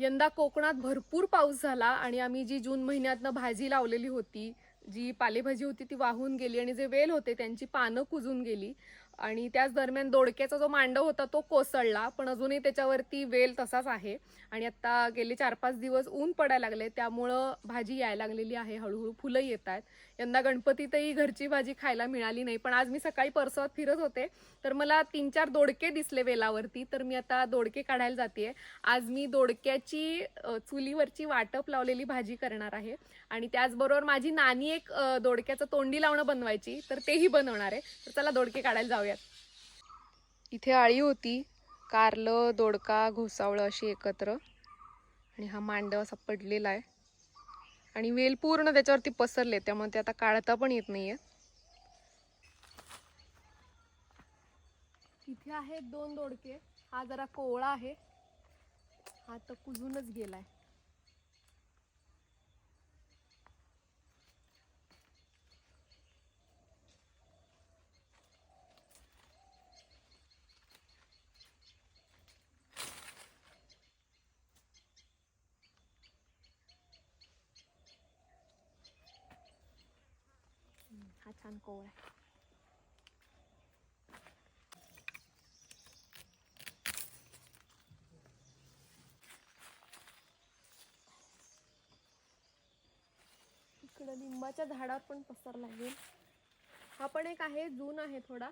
यंदा कोकणात भरपूर पाऊस झाला आणि आम्ही जी जून महिन्यातनं भाजी लावलेली होती जी पालेभाजी होती ती वाहून गेली आणि जे वेल होते त्यांची पानं कुजून गेली. आणि त्याच दरम्यान दोडक्याचा जो मांडव होता तो कोसळला पण अजूनही त्याच्यावरती वेल तसाच आहे. आणि आता गेले चार पाच दिवस ऊन पडायला लागले त्यामुळं भाजी यायला लागलेली आहे हळूहळू फुलं येत आहेत यंदा गणपतीतही घरची भाजी खायला मिळाली नाही पण आज मी सकाळी परसवात फिरत होते तर मला तीन चार दोडके दिसले वेलावरती तर मी आता दोडके काढायला जाते आज मी दोडक्याची चुलीवरची वाटप लावलेली भाजी करणार आहे. आणि त्याचबरोबर माझी नानी एक दोडक्याचं तोंडी लावणं बनवायची तर तेही बनवणार आहे. तर चला दोडके काढायला जाऊया. इथे आळी होती. कारलं दोडका घोसावळं अशी एकत्र. आणि हा मांडव असा पडलेला आहे. आणि वेल पूर्ण त्याच्यावरती पसरले. त्यामुळे ते आता काढता पण येत नाहीये. इथे आहेत दोन दोडके. हा जरा कोवळा आहे. हा तर कुजूनच गेलाय. हा छान आहे इकडं लिंबाच्या झाडावर पण पसरला लागेल हा पण एक आहे जून आहे थोडा.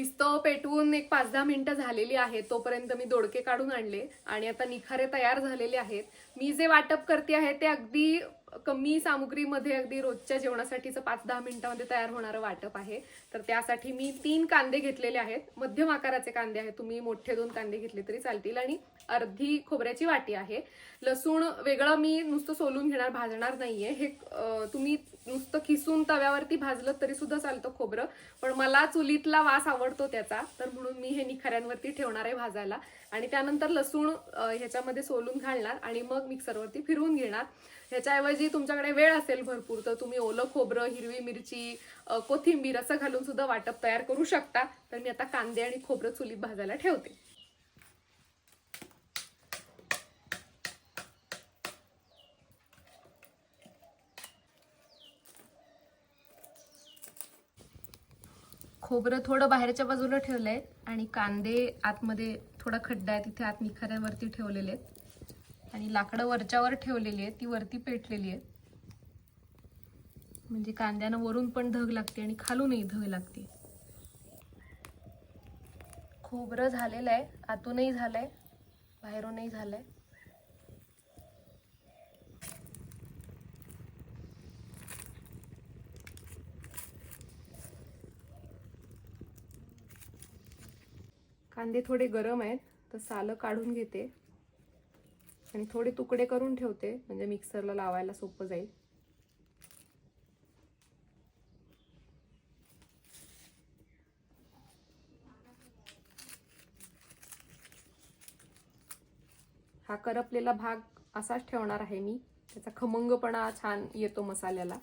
विस्तव पेटवून एक पाच दहा मिनिटं झालेली आहेत तोपर्यंत मी दोडके काढून आणले आणि आता निखारे तयार झालेले आहेत. मी जे वाटप करते आहे ते अगदी कमी सामुग्रीमध्ये अगदी रोजच्या जेवणासाठीचं पाच दहा मिनिटामध्ये तयार होणारं वाटप आहे. तर त्यासाठी मी तीन कांदे घेतलेले आहेत. मध्यम आकाराचे कांदे आहेत. तुम्ही मोठे दोन कांदे घेतले तरी चालतील आणि अर्धी खोबऱ्याची वाटी आहे. लसूण वेगळं मी नुसतं सोलून घेणार भाजणार नाहीये. हे तुम्ही नुसतं खिसून तव्यावरती भाजलं तरी सुद्धा चालतं खोबरं. पण मला चुलीतला वास आवडतो त्याचा. तर म्हणून मी हे निखाऱ्यांवरती ठेवणार आहे भाजायला. आणि त्यानंतर लसूण ह्याच्यामध्ये सोलून घालणार आणि मग मिक्सरवरती फिरवून घेणार. ह्याच्याऐवजी तुमच्याकडे वेळ असेल भरपूर तर तुम्ही ओलं खोबरं हिरवी मिरची कोथिंबीर असं घालून सुद्धा वाटप तयार करू शकता. तर मी आता कांदे आणि खोबरं चुलीत भाजायला ठेवते. खोबरं थोडं बाहेरच्या बाजूला ठेवलंय आणि कांदे आतमध्ये थोडा खड्डा आहे तिथे आत निखाऱ्यावरती ठेवलेले आहेत. आणि लाकडं वरच्यावर ठेवलेली आहेत ती वरती पेटलेली आहेत. म्हणजे कांद्यानं वरून पण धग लागते आणि खालूनही धग लागते. खोबरं झालेलं आहे आतूनही झालंय बाहेरूनही झालंय. कांदे थोडे गरम आहेत तर सालं काढून घेते. आणि थोडे तुकडे करून ठेवते म्हणजे मिक्सरला लावायला सोपं जाईल. हा करपलेला भाग असाच ठेवणार आहे मी. त्याचा खमंगपणा छान येतो मसाल्याला.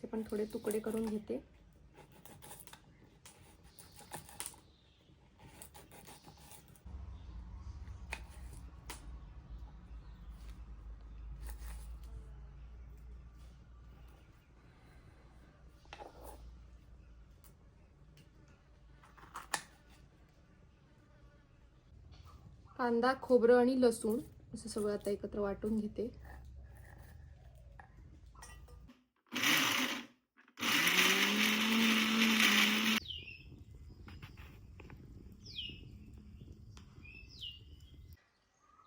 ते पण थोडे तुकडे करून घेते. कांदा खोबरं आणि लसूण असं सगळं आता एकत्र वाटून घेते.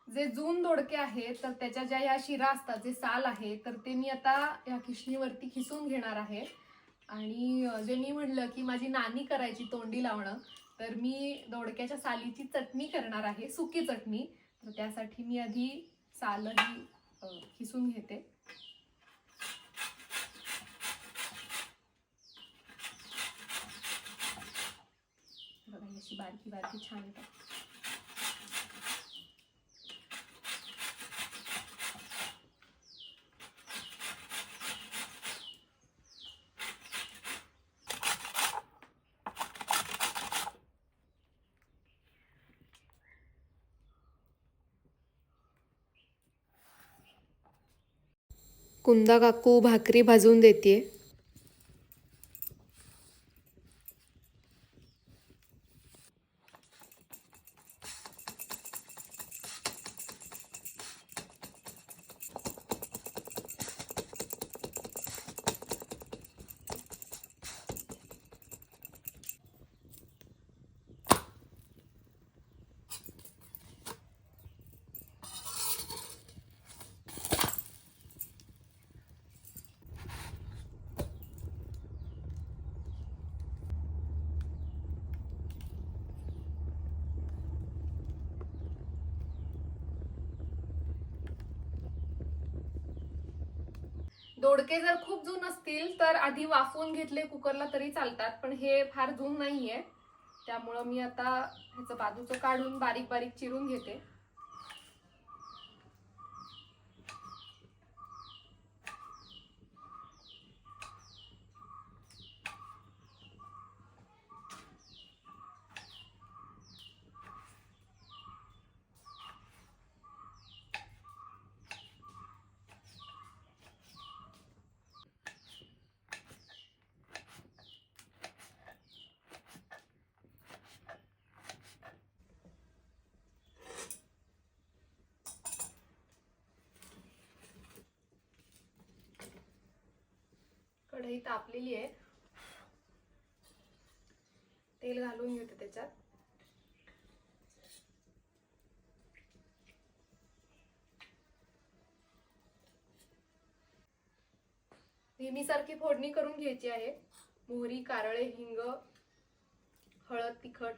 जे जून दोडके आहेत तर त्याच्या ज्या या शिरा असतात जे साल आहे तर ते मी आता या खिसणीवरती खिसून घेणार आहे. आणि जे मी म्हणलं की माझी नानी करायची तोंडी लावणं तर मी दोडक्याच्या सालीची चटणी करणार आहे सुकी चटणी. तर त्यासाठी मी आधी सालही ही किसून घेते. बघा अशी बारकी बारकी छान येतात. कुंदा काकू भाकरी भाजून देते दोडके जर खूप जून असतील तर आधी वाफवून घेतले कुकरला तरी चालतात पण हे फार जून नाहीये. त्यामुळं मी आता ह्याचं बाजूचं काढून बारीक बारीक चिरून घेते. कढई तापलेली आहे. तेल घालून घेते त्याच्यात. नेहमीसारखी फोडणी करून घ्यायची आहे. मोहरी कारळे हिंग हळद तिखट.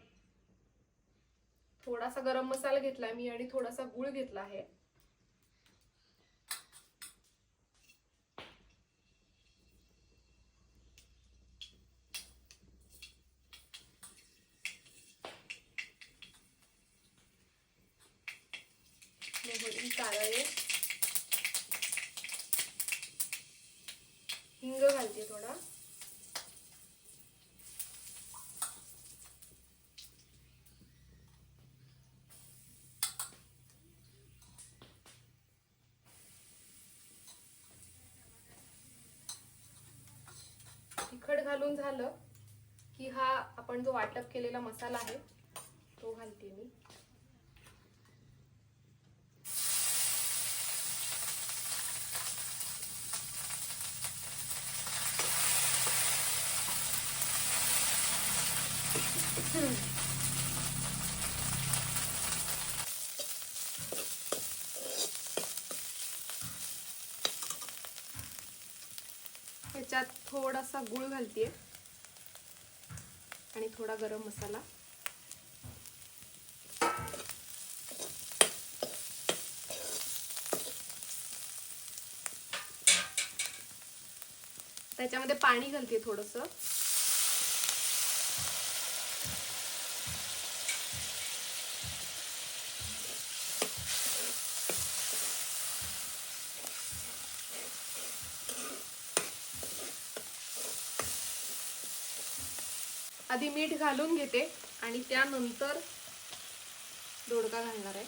थोडासा गरम मसाला घेतला मी आणि थोडासा गुळ घेतला आहे. मोहरी कारळे हिंग घालते थोडा. तिखट घालून झालं की हा आपण जो वाटप केलेला मसाला आहे तो घालते मी ह्याच्यात थोडासा गुळ घालते आणि थोडा गरम मसाला. त्याच्यामध्ये पाणी घालते थोडंसं. आधी मीठ घालून घेते आणि त्यानंतर दोडका घालणार आहे.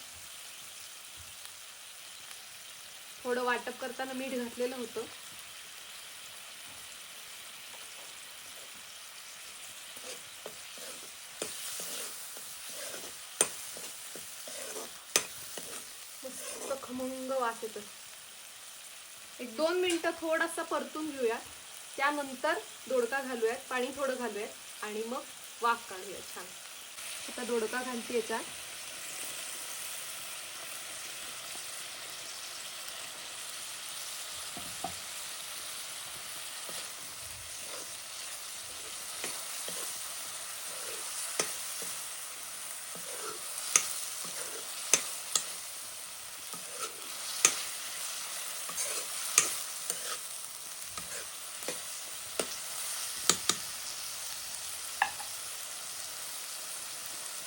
थोडं वाटप करताना मीठ घातलेलं होतं. मस्त खमंग वास येतो एक दोन मिनिटं थोडासा परतून घेऊया. त्यानंतर दोडका घालूयात पाणी थोडं घालूयात. आणि मग वाफ काढूया छान. आता दोडका घालते याच्यात.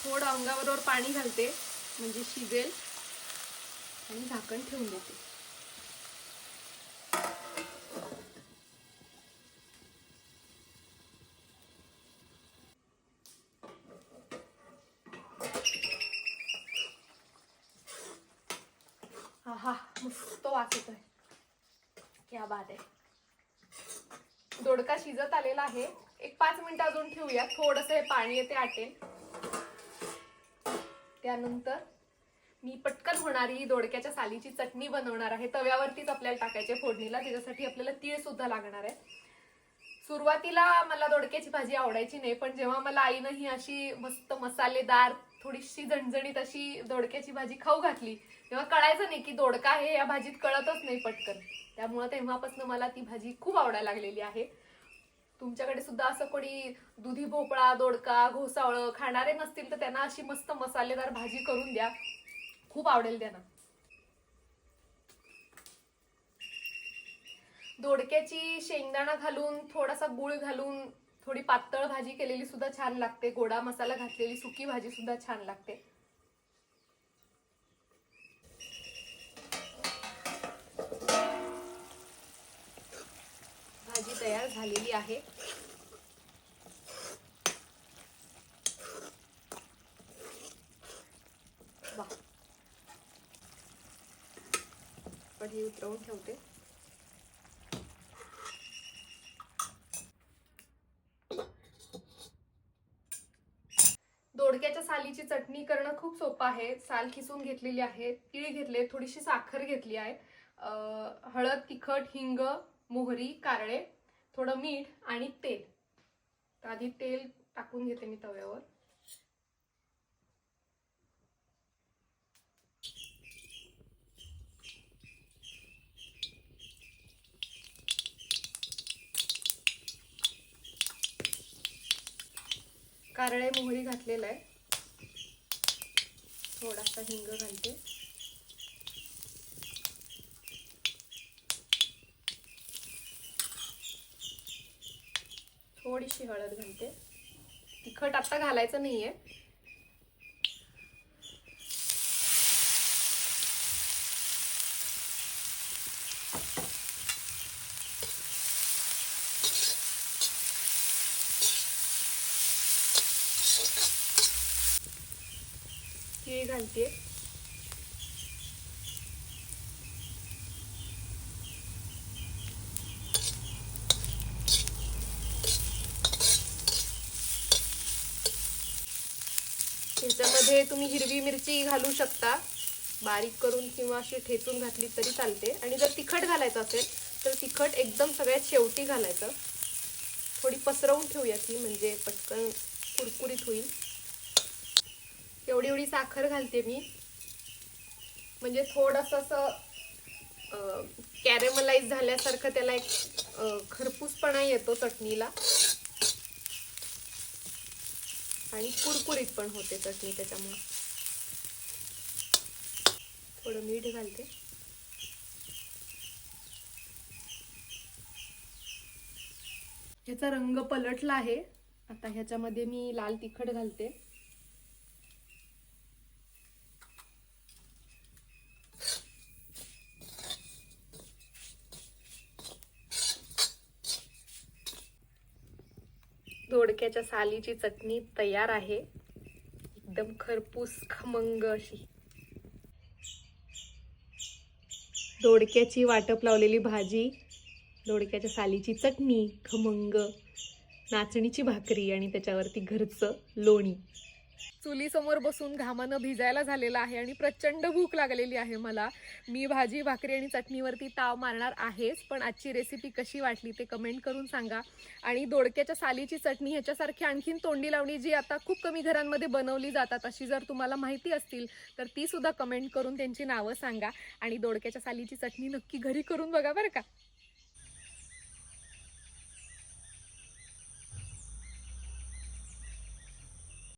थोडं अंगाबरोबर पाणी घालते म्हणजे शिजेल. आणि झाकण ठेवून देते. हा मस्त वास आहे क्या बात आहे. दोडका शिजत आलेला आहे. एक पाच मिनिटं अजून ठेवूया थोडस हे पाणी येते आटेल. त्यानंतर मी पटकन होणारी दोडक्याच्या सालीची चटणी बनवणार आहे. तव्यावरतीच आपल्याला टाकायचे फोडणीला त्याच्यासाठी आपल्याला तीळ सुद्धा लागणार आहे. सुरुवातीला मला दोडक्याची भाजी आवडायची नाही पण जेव्हा मला आईनं ही अशी मस्त मसालेदार थोडीशी झणझणीत अशी दोडक्याची भाजी खाऊ घातली तेव्हा कळायचं नाही की दोडका हे या भाजीत कळतच नाही पटकन. त्यामुळं तेव्हापासून मला ती भाजी खूप आवडायला लागलेली आहे. तुमच्याकडे सुद्धा असं कोणी दुधी भोपळा दोडका घोसावळ खाणारे नसतील तर त्यांना अशी मस्त मसालेदार भाजी करून द्या. खूप आवडेल त्यांना. दोडक्याची शेंगदाणा घालून थोडासा गुळ घालून थोडी पातळ भाजी केलेली सुद्धा छान लागते. गोडा मसाला घातलेली सुकी भाजी सुद्धा छान लागते. तयार झालेली आहे. वा. पण उतरवून ठेवते. दोडक्याच्या सालीची चटणी करणं खूप सोपं आहे. साल खिसून घेतलेली आहे तीळ घेतले थोडीशी साखर घेतली आहे. हळद तिखट हिंग मोहरी कारळे थोडं मीठ आणि तेल. तर आधी तेल टाकून घेते मी तव्यावर. कारळे मोहरी घातलेला आहे. थोडासा हिंग घालते. थोडीशी हळद घालते. तिखट आता घालायचं नाही आहे घालते. त्याच्यामध्ये तुम्ही हिरवी मिरची घालू शकता. बारीक करून किंवा अशी ठेचून घातली तरी चालते. आणि जर तिखट घालायचं असेल तर तिखट एकदम सगळ्यात शेवटी घालायचं. थोडी पसरवून ठेवूया ती म्हणजे पटकन कुरकुरीत होईल. एवढी एवढी साखर घालते मी. म्हणजे थोडंसं असं कॅरेमलाइज झाल्यासारखं त्याला एक खरपूसपणा येतो चटणीला. आणि कुरकुरीत पण होते चटणी त्याच्यामुळे. थोडं मीठ घालते. ह्याचा रंग पलटला आहे. आता ह्याच्यामध्ये मी लाल तिखट घालते. दोडक्याच्या सालीची चटणी तयार आहे. एकदम खरपूस खमंग अशी. दोडक्याची वाटप लावलेली भाजी दोडक्याच्या सालीची चटणी खमंग नाचणीची भाकरी आणि त्याच्यावरती घरचं लोणी. चुलीसमोर बसून घामानं भिजायला झालेला आहे आणि प्रचंड भूक लागलेली आहे मला. मी भाजी भाकरी आणि चटणीवरती ताव मारणार आहेच पण आजची रेसिपी कशी वाटली ते कमेंट करून सांगा. आणि दोडक्याच्या सालीची चटणी ह्याच्यासारखी आणखीन तोंडी लावणी जी आता खूप कमी घरांमध्ये बनवली जातात अशी जर तुम्हाला माहिती असतील तर तीसुद्धा कमेंट करून त्यांची नावं सांगा. आणि दोडक्याच्या सालीची चटणी नक्की घरी करून बघा बरं का.